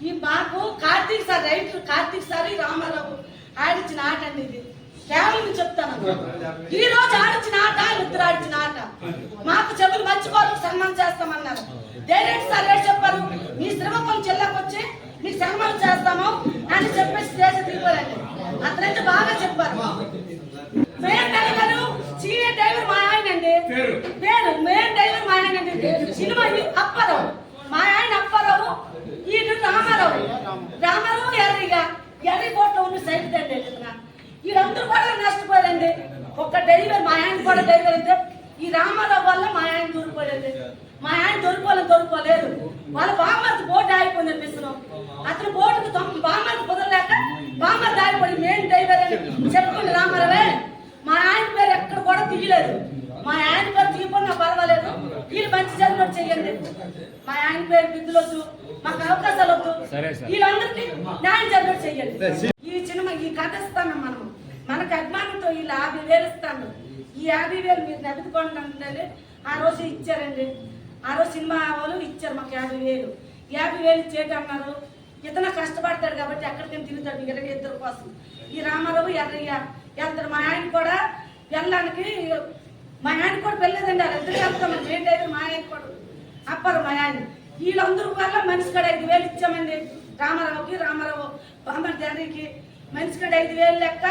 ఈ మాకు Karthik sir right Karthik sir Ramarao ఆడిచ్చిన ఆట అండి ఇది. కేవలం చెప్తాను. ఈ రోజు ఆడిచ్చిన ఆట ఇద్దరు ఆడిచ్చిన ఆట. మాకు చెవులు మర్చిపోరు సన్మానం చేస్తామన్నారు. డైరెక్ట్ సార్ ఏం చెప్పారు? మీ శ్రీమకం జిల్లాకు వచ్చి మీకు సన్మానం చేస్తాము అని చెప్పేసి దేశ దిగిపోరండి అతనైతే బాగా చెప్పారు మెయిన్ డ్రైవర్ సీనియర్ డ్రైవర్ మా ఆయన అండి పేరు? పేరు మెయిన్ డ్రైవర్ మా ఆయన అండి సినిమా ఇది అప్పారావు మా ఆయన అప్పారావు ఈయన రామారావు రామారావు ఎర్రిగా ఎర్రి కోట్లో ఉన్న సైడ్ అండి ఇతను వీళ్ళందరూ కూడా నష్టపోయారండి ఒక్క డెలివరీ మా ఆయన కూడా డ్రైవర్ అయితే ఈ రామారావు వల్ల మా ఆయన దూరిపోయాడండి మా ఆయన దొరిపోలేదు దొరిపోలేదు వాళ్ళ బామ్మర్ది బోర్డు ఆగిపోయింది అనిపిస్తున్నాం. అతను బోటుకు తొమ్మిది బామ్మర్ది కుదరలేక బామ్మర్ది ఆగిపోయి మెయిన్ డ్రైవర్ అని చెప్పుకుంటే రామారావే. మా ఆయన పేరు ఎక్కడ కూడా తీయలేదు. మా ఆయన పేరు తీయకుండా పర్వాలేదు. వీళ్ళు మంచి చదివినట్టు చెయ్యండి. మా ఆయన పేరు బిద్దులొద్దు మాకు అవకాశాలు వద్దు. సరే సార్. వీళ్ళందరికీ న్యాయం చదివినట్టు చెయ్యండి. ఈ సినిమా ఈ కథ ఇస్తాను మనం. మనకు అభిమానంతో వీళ్ళు యాభై వేలు ఇస్తాను. ఈ యాభై వేలు మీరు నడుపుకోండి అంటే ఆ రోజు ఇచ్చారండి. ఆ రోజు సినిమా వాళ్ళు ఇచ్చారు మాకు యాభై వేలు. యాభై వేలు ఇచ్చేటి అన్నారు. ఇతను కష్టపడతాడు కాబట్టి ఎక్కడికైనా తిరుగుతాడు. ఇరవై ఇద్దరు కోసం. ఈ రామారావు ఎర్రయ్య. వెళ్తాడు మా ఆయన కూడా వెళ్ళడానికి మా ఆయన కూడా పెళ్ళదండి వాళ్ళు ఇద్దరు వెళ్తాం లేదు మా ఆయన కూడా అప్పరు మా ఆయన. వీళ్ళందరూ వల్ల మనిషి కాడ ఐదు వేలు ఇచ్చామండి. రామారావుకి రామారావు బామ్మడి తండ్రికి మనిషి కాడ ఐదు వేలు లెక్క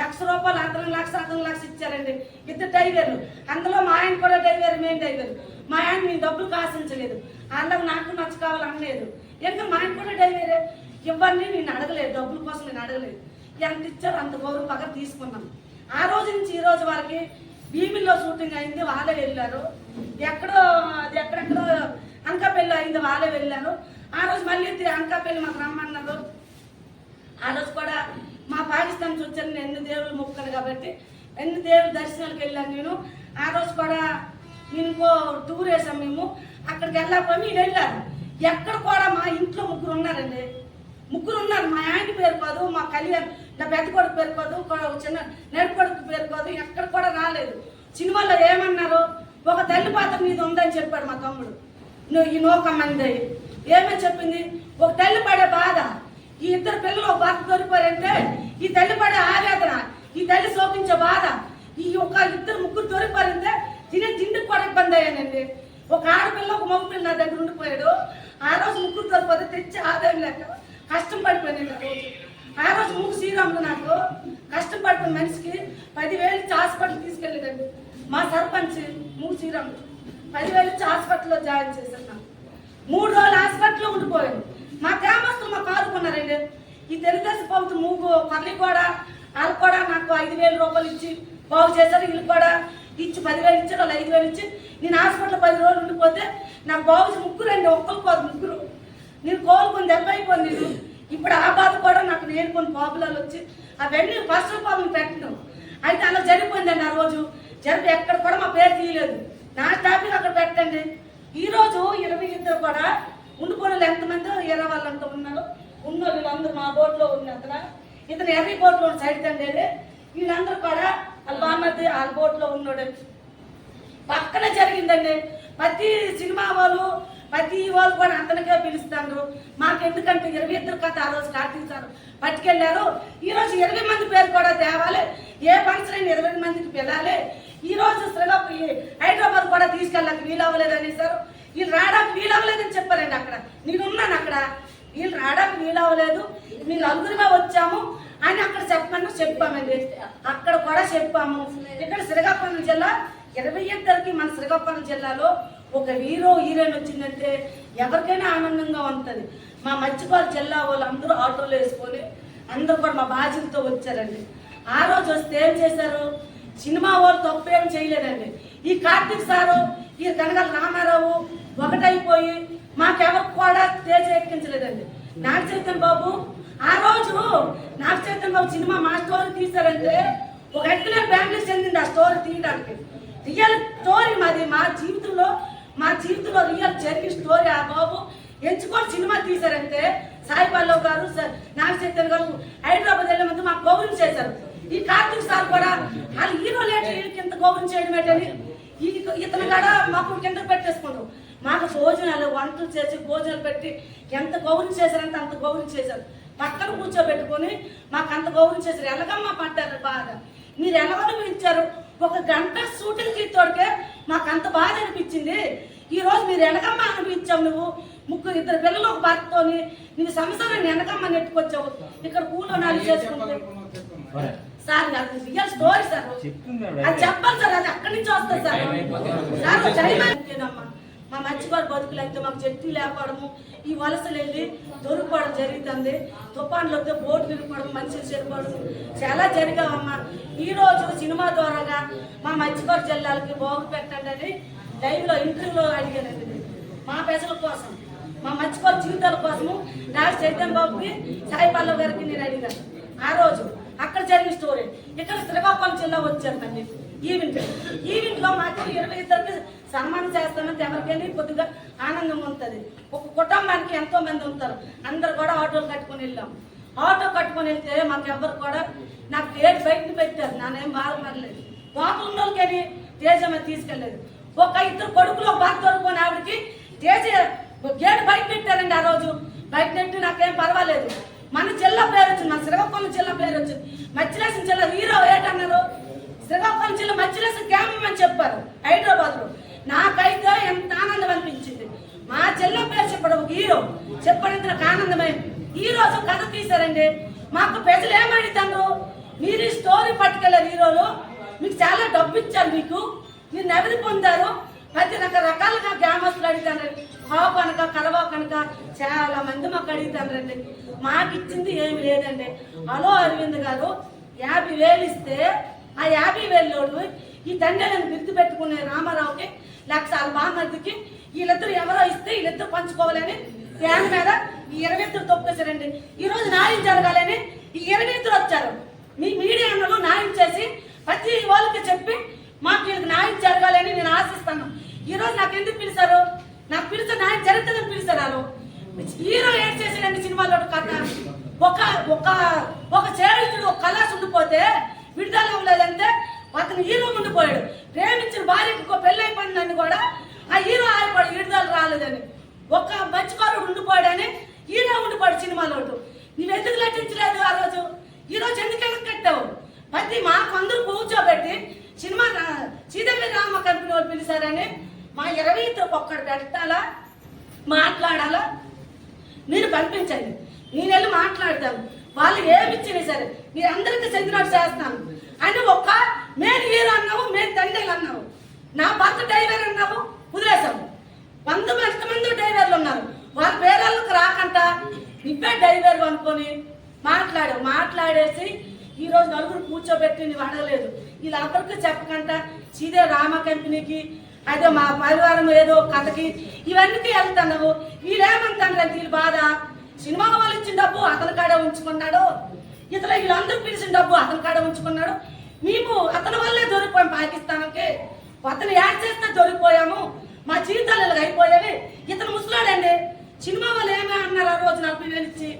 లక్ష రూపాయలు అర్ధం లక్ష అర్ధం లక్ష ఇచ్చారండి. ఇద్దరు డ్రైవర్లు. అందులో మా ఆయన కూడా డ్రైవర్ మేము డ్రైవర్. మా ఆయన మీ డబ్బులు కాసించలేదు అందరూ నాకు నచ్చ కావాలనలేదు. ఎందుకు మా ఆయన కూడా డ్రైవరే? ఇవ్వండి నేను అడగలేదు డబ్బుల కోసం నేను అడగలేదు. ఎంత ఇచ్చారో అంత గౌరవం పక్కన తీసుకున్నాను ఆ రోజు నుంచి ఈ రోజు వారికి భీమిలో షూటింగ్ అయింది వాళ్ళే వెళ్ళారు. ఎక్కడో అది ఎక్కడెక్కడో అంకపల్లి అయింది వాళ్ళే వెళ్ళారు. ఆ రోజు మళ్ళీ అంకపల్లి మాకు రమ్మన్నారు. ఆ రోజు కూడా మా పాకిస్తాన్ నుంచి నేను ఎన్ని దేవుళ్ళు మొక్కలు కాబట్టి ఎన్ని దేవుళ్ళ దర్శనాలకు వెళ్ళాను నేను. ఆ రోజు కూడా నేను ఇంకో టూర్ వేసాం మేము. అక్కడికి వెళ్ళకపోయి నేను వెళ్ళారు. ఎక్కడ కూడా మా ఇంట్లో ముగ్గురు ఉన్నారండి. ముగ్గురు ఉన్నారు. మా ఆయన పేరు కాదు మా కళ్యాణ్. నా పెద్ద కొడుకు పేరు కాదు చిన్న నడి కొడుకు పేరు కాదు ఎక్కడ కూడా రాలేదు. సినిమాలో ఏమన్నారు ఒక తల్లి పాత్ర మీద ఉందని చెప్పాడు మా తమ్ముడు. నువ్వు ఈ నోకమ్మంది ఏమని చెప్పింది? ఒక తల్లి పడే బాధ. ఈ ఇద్దరు పిల్లలు ఒక భర్త దొరికిపోయారంటే ఈ తల్లి పడే ఆవేదన ఈ తల్లి శోకించే బాధ ఈ ఒక ఇద్దరు ముగ్గురు దొరికిపోయారంటే తినే తిండికి కూడా ఇబ్బంది అయ్యానండి. ఒక ఆడపిల్ల ఒక మగ పిల్ల నా దగ్గర ఉండిపోయాడు. ఆ రోజు ముగ్గురు దొరికిపోతే తెచ్చి ఆదాయం లేక కష్టం పడిపోయాను ఆ రోజు. ఆ రోజు మూడు శ్రీరాములు నాకు కష్టం మనిషికి పదివేలు ఇచ్చి హాస్పిటల్ తీసుకెళ్ళేదండి మా సర్పంచ్ మూడు శ్రీరాములు. పదివేలు ఇచ్చి హాస్పిటల్లో జాయిన్ చేశాను నాకు. మూడు రోజులు హాస్పిటల్లో ఉండిపోయాను మా గ్రామస్తులు మా కారు కొన్నారండి. ఈ తెలుగుదేశం ప్రభుత్వం మూగు పర్లి కూడా వాళ్ళు కూడా నాకు ఐదు వేల రూపాయలు ఇచ్చి బాగు చేశారు. వీళ్ళు కూడా ఇచ్చి పదివేలు ఇచ్చారు. వాళ్ళు ఐదు వేలు ఇచ్చి నేను హాస్పిటల్ పది రోజులు ఉండిపోతే నాకు బాగు ముగ్గురు అండి ఒక్కరు కాదు ముగ్గురు. నేను కోలుకొని దెబ్బ అయిపోయింది. నేను ఇప్పుడు ఆ బాధ కూడా నాకు నేను కొన్ని పాపులాలు వచ్చి అవన్నీ ఫస్ట్ రూపాయలు పెట్టడం. అయితే అలా జరిగిపోయిందండి ఆ రోజు. జరిపి ఎక్కడ కూడా మా పేరు తీయలేదు. నా టాపిక్ అక్కడ పెట్టండి. ఈరోజు ఇరవై ఇద్దరు కూడా ఉండిపోయిన ఎంతమంది ఇరవై వాళ్ళు అంత ఉన్నారు? ఉన్న వీళ్ళందరూ మా బోర్డులో ఉన్న అతను. ఇతను ఎర్రీ బోర్డులో సైడ్ తండ్రి వీళ్ళందరూ కూడా వాళ్ళ బామ్మది వాళ్ళ బోర్డులో ఉన్నాడు. పక్కన జరిగిందండి. ప్రతి సినిమా వాళ్ళు ప్రతి వాళ్ళు కూడా అతనికే పిలుస్తారు. మాకెందుకంటే ఇరవై ఇద్దరు కథ ఆ రోజు కార్తీక్ పట్టుకెళ్ళారు. ఈరోజు ఇరవై మంది పేరు కూడా తేవాలి. ఏ ఫంక్షన్ ఇరవై మందికి పిలాలి. ఈరోజు రోజు హైదరాబాద్ కూడా తీసుకెళ్ళడానికి వీలవ్వలేదు అనేసారు వీళ్ళు రావడానికి వీలవ్వలేదని చెప్పారండి అక్కడ. నేను ఉన్నాను అక్కడ. వీళ్ళు రావడానికి వీలవ్వలేదు మీరు నలుగురిమే వచ్చాము అని అక్కడ చెప్పమని చెప్పామండి. అక్కడ కూడా చెప్పాము. ఇక్కడ శ్రీకాకుళం జిల్లా ఇరవై ఇద్దరికి మన శ్రీకాకుళం జిల్లాలో ఒక హీరో హీరోయిన్ వచ్చిందంటే ఎవరికైనా ఆనందంగా ఉంటుంది. మా మత్స్యకారు జిల్లా వాళ్ళు అందరూ ఆటోలో వేసుకొని అందరూ కూడా మా బాధ్యతతో వచ్చారండి. ఆ రోజు వస్తే ఏం చేశారు? సినిమా వాళ్ళు తప్పు ఏం చేయలేదండి. ఈ కార్తీక్ సారు ఈ కనగల రామారావు ఒకటైపోయి మాకెవరికి కూడా తేజ ఎక్కించలేదండి. నాగ చైతన్ బాబు ఆ రోజు నాగ చైతన్ బాబు సినిమా మా స్టోరీ తీశారంటే ఒక ఎక్సలెంట్ ఫ్యామిలీ చెందింది ఆ స్టోరీ తీయడానికి. రియల్ స్టోరీ మాది మా జీవితంలో మా జీవితంలో రియల్ జరిగిన స్టోరీ ఆ బాబు. ఎంచుకొని సినిమా తీశారంటే సాయి పల్లవ్ గారు స- నాగ చైతన్య గారు హైదరాబాద్ వెళ్ళే ముందు మాకు గౌరవం చేశారు. ఈ కార్తీక్ సార్ కూడా వాళ్ళు హీరో లేట్ కింద ఇంత గౌరవం చేయడం ఏంటని ఇతను కూడా మాకు కింద పెట్టేసుకున్నాం మాకు భోజనాలు వంటలు చేసి భోజనాలు పెట్టి ఎంత గౌరవం చేశారంటే అంత గౌరవం చేశారు. పక్కన కూర్చోబెట్టుకొని మాకు అంత గౌరవం చేశారు. ఎలాగమ్మా పడ్డారు బాధ మీరు ఇచ్చారు? ఒక గంట షూటింగ్కి తోడికే మాకు అంత బాధ అనిపించింది. ఈ రోజు మీరు ఎనకమ్మ అనిపించావు నువ్వు. ముగ్గురు ఇద్దరు పిల్లలు ఒక భర్తతోని నీకు సంవత్సరం వెనకమ్మ నెట్టుకొచ్చావు. ఇక్కడ కూలో నాలుగు చేసుకుంటే. సార్ అది రియల్ స్టోరీ సార్. అది చెప్పాలి సార్ అది అక్కడి నుంచి వస్తుంది సార్. సార్ జయమానమ్మా మా మత్స్యకారు బతుకులు అయితే మాకు చెట్టు లేకపోవడము ఈ వలసలు వెళ్ళి దొరికిపోవడం జరుగుతుంది. తుఫాన్లు వస్తే బోటు విరిగిపోవడం మనుషులు చనిపోవడం చాలా జరిగావమ్మా. ఈ రోజు సినిమా ద్వారాగా మా మత్స్యకారు జిల్లాలకి బాగు పెట్టండి అని లైవ్లో ఇంటర్వ్యూలో అడిగానండి మా ప్రజల కోసం మా మత్స్యకారు జీవితాల కోసము డాక్టర్ చైతన్ బాబుకి సాయి పల్లవ్ గారికి నేను అడిగాను ఆ రోజు అక్కడ జరిగిన స్టోరీ. ఇక్కడ శ్రీకాకుళం జిల్లా వచ్చారండి ఈవెంట్ ఈవెంట్. ఈవెంట్లో మాకు ఇరవై ఇద్దరికి సన్మానం చేస్తామంటే ఎవరికైనా కొద్దిగా ఆనందం ఉంటుంది. ఒక కుటుంబానికి ఎంతో మంది ఉంటారు. అందరు కూడా ఆటోలు కట్టుకొని వెళ్ళాం. ఆటో కట్టుకొని వెళ్తే మాకు ఎవరు కూడా నాకు ఏడు బయట పెట్టారు. నానేం బాధపడలేదు. లోపల ఉన్న వాళ్ళకని తేజమ్మ తీసుకెళ్ళలేదు. ఒక ఇద్దరు కొడుకులు ఒక భర్త దొరుకుని ఆవిడకి తేజ గేట్ బయట పెట్టారండి ఆ రోజు. బయట పెట్టి నాకేం పర్వాలేదు. మన జిల్లా పేరు వచ్చింది మన శ్రీకాకుళం జిల్లా పేరు వచ్చింది. మచ్చిలేసిన జిల్లా హీరో ఏటన్నారు? శ్రీకాకుళం జిల్లా మచ్చిలేసిన గ్రామం అని చెప్పారు హైదరాబాద్లో నాకైతే ఎంత ఆనందం అనిపించింది. మా జిల్లా పేరు చెప్పడం ఒక హీరో. చెప్పడానికి నాకు ఆనందమైంది ఈ రోజు కథ తీశారండి. మాకు ప్రజలు ఏమడితారు మీరు స్టోరీ పట్టుకెళ్ళారు హీరోలు. మీకు చాలా డబ్బు ఇచ్చారు మీకు. మీరు నెమలి పొందారు? ప్రతి రకరకాలుగా గ్రామస్తులు అడుగుతానండి హావ్ కనుక కలవ కనుక చాలా మంది మాకు అడుగుతానండి మాకు ఇచ్చింది ఏమి లేదండి. హలో అరవింద్ గారు యాభై వేలు ఇస్తే ఆ యాభై వేలు ఈ తండ్రిని గుర్తు పెట్టుకునే రామారావుకి లక్ష బామర్దికి వీళ్ళిద్దరు ఎవరో ఇస్తే వీళ్ళిద్దరు పంచుకోవాలని దాని మీద ఈ ఇరవై ఇద్దరు తొక్కేశారండి ఈ రోజు న్యాయం జరగాలని ఈ ఇరవై ఇద్దరు వచ్చారు. మీ మీడియా అన్నలు న్యాయం చేసి ప్రతి వాళ్ళకి చెప్పి మాకు వీళ్ళకి న్యాయం జరగాలని నేను ఆశిస్తాను ఈ రోజు పిలుస్తారు? నాకు పిలిచే నా జరుగుతుందని పిలిచారు వాళ్ళు. హీరో ఏం చేసాడండి సినిమాలో కథ. ఒక ఒక ఒక చేయుడు ఒక కళాస్ ఉండిపోతే విడుదల అవ్వలేదంటే అతను హీరో ఉండిపోయాడు. ప్రేమించిన భార్యకు ఒక పెళ్ళి కూడా ఆ హీరో ఆగిపోయాడు విడుదల రాలేదని. ఒక మంచికారుడు ఉండిపోయాడని హీరో ఉండిపోయాడు సినిమాలో. నువ్వు ఎందుకు నటించలేదు ఆ రోజు? ఈ రోజు ఎందుకు ఎందుకు కట్టావు? ప్రతి మాకు అందరూ కూర్చోబెట్టి సినిమా సీతమ్మ రామ కంపెనీ వాళ్ళు పిలిచారని మా ఇరవై ఇద్దరు ఒక్కడు పెట్టాలా? మాట్లాడాలా? మీరు పంపించండి. నేను వెళ్ళి మాట్లాడతాను. వాళ్ళు ఏమి ఇచ్చినా సరే మీరు అందరికీ చెందినట్టు చేస్తాను. అని ఒక్క మేము హీరో అన్నావు మేము తండ్రి అన్నావు. నా భర్త డ్రైవర్ అన్నావు వదిలేసాము వంద మంది డ్రైవర్లు ఉన్నారు. వాళ్ళ పేర్లకు రాకంట. నువ్వే డ్రైవర్ అనుకొని మాట్లాడు మాట్లాడేసి ఈరోజు నలుగురు కూర్చోబెట్టి నువ్వు అడగలేదు. వీళ్ళందరికీ చెప్పకుండా సీదే రామ కంపెనీకి అదే మా పరివారం ఏదో కథకి ఇవన్నీ వెళ్తున్నావు. వీళ్ళేమంటారు అంటే వీళ్ళ బాధ. సినిమా వాళ్ళు ఇచ్చిన డబ్బు అతని కాడే ఉంచుకున్నాడు. ఇతర వీళ్ళందరూ పిలిచిన డబ్బు అతని కాడే ఉంచుకున్నాడు. మేము అతని వల్లే దొరికిపోయాం పాకిస్తాన్కి. అతను యాడ్ చేస్తే దొరికిపోయాము. మా జీవితాలు ఇలా అయిపోయాయి ఇతను ముసలాడండి. సినిమా వాళ్ళు ఏమే అన్నారు ఆ రోజు నలభై వేలు ఇచ్చి?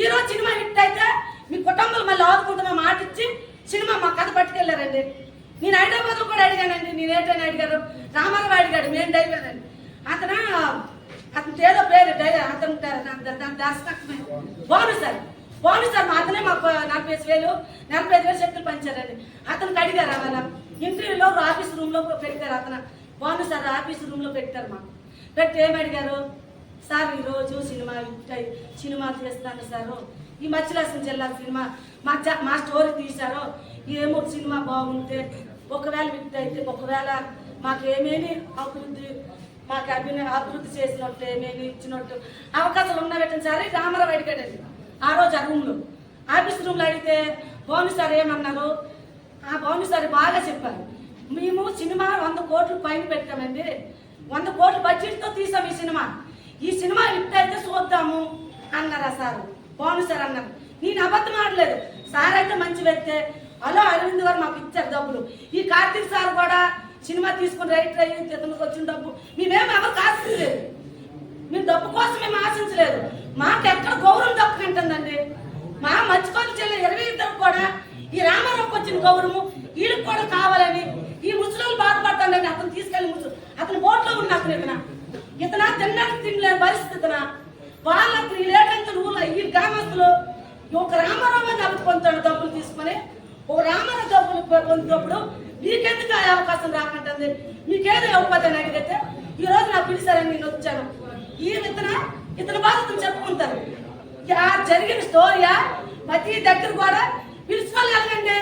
ఈ రోజు సినిమా హిట్ అయితే మీ కుటుంబాలు మళ్ళీ ఆదుకుంటున్నా మాట ఇచ్చి సినిమా మా కథ పట్టుకెళ్ళారండి. నేను హైదరాబాద్ కూడా అడిగానండి నేను ఏంటని అడిగారు? రామారావు అడిగాడు మేము డ్రైవర్ అండి అతను అతను ఏదో పేరు డ్రైవర్ అతను దాని దర్శకత్వమే బాగుంది సార్ బాగుంది సార్ మా అతనే మాకు నలభై ఐదు వేలు నలభై ఐదు వేలు శక్తులు పంచారండి. అతనికి అడిగారు అలా ఇంటర్వ్యూలో ఆఫీస్ రూమ్లో పెట్టారు అతను. బాగుంది సార్ ఆఫీస్ రూమ్లో పెట్టారు మాకు. పెట్టి ఏమి అడిగారు? సార్ ఈ రోజు సినిమా హిట్ సినిమా చేస్తాను సారు. ఈ మత్స్యలాసం జిల్లా సినిమా మా మా స్టోరీ తీశారు ఏమో సినిమా బాగుంటే ఒకవేళ విక్ట్ అయితే ఒకవేళ మాకేమేమి అభివృద్ధి మాకు అభిన అభివృద్ధి చేసినట్టు ఏమేమి ఇచ్చినట్టు అవకాశాలు ఉన్నవెట్టని సరే రామారావు అడిగాడండి ఆ రోజు ఆ రూమ్లో. ఆఫీస్ రూమ్లో అడిగితే భవని సార్ ఏమన్నారు? ఆ భవని సార్ బాగా చెప్పారు. మేము సినిమా వంద కోట్లు పైన పెట్టామండి. వంద కోట్ల బడ్జెట్తో తీసాం ఈ సినిమా. ఈ సినిమా హిట్ అయితే చూద్దాము అన్నారా సార్. బాగుంది సార్ అన్నారు. నేను అబద్ధం ఆడలేదు. సార్ అంటే మంచి వ్యక్తే. హలో అరవింద్ గారు మాకు ఇచ్చారు డబ్బులు. ఈ కార్తీక్ సార్ కూడా సినిమా తీసుకుని రైట్ అయ్యి ఇతనికి వచ్చిన డబ్బు. మేమేమి ఎవరు ఆశించలేదు. మేము డబ్బు కోసం మేము ఆశించలేదు. మాకు ఎక్కడ గౌరవం దక్కుతుందండి మా మర్చిపోని చెల్లె ఇరవై ఇద్దరు కూడా ఈ రామారావుకి వచ్చిన గౌరవం వీళ్ళకి కూడా కావాలని ఈ ముసలి బాధపడతానండి అతను తీసుకెళ్ళి ముసలి అతను బోట్లో ఉన్న అతను ఇతన. ఇతన తినడానికి తినలేని ఇతన. వాళ్ళకి త్రీ లేటంతా ఊళ్ళో ఈ గ్రామస్తులు పొందుతాడు డబ్బులు తీసుకొని ఓ రామారావు డబ్బులు పొందినప్పుడు నీకెందుకు ఆ అవకాశం రాకుంటుంది నీకేదో ఇవ్వకపోతే అడిగితే ఈ రోజు నాకు పిలిచారని నేను వచ్చాను. ఈ ఇతన ఇతని బాధ్యతలు చెప్పుకుంటారు. జరిగిన స్టోరీయా ప్రతి దగ్గర కూడా పిలుచుకోగలగండి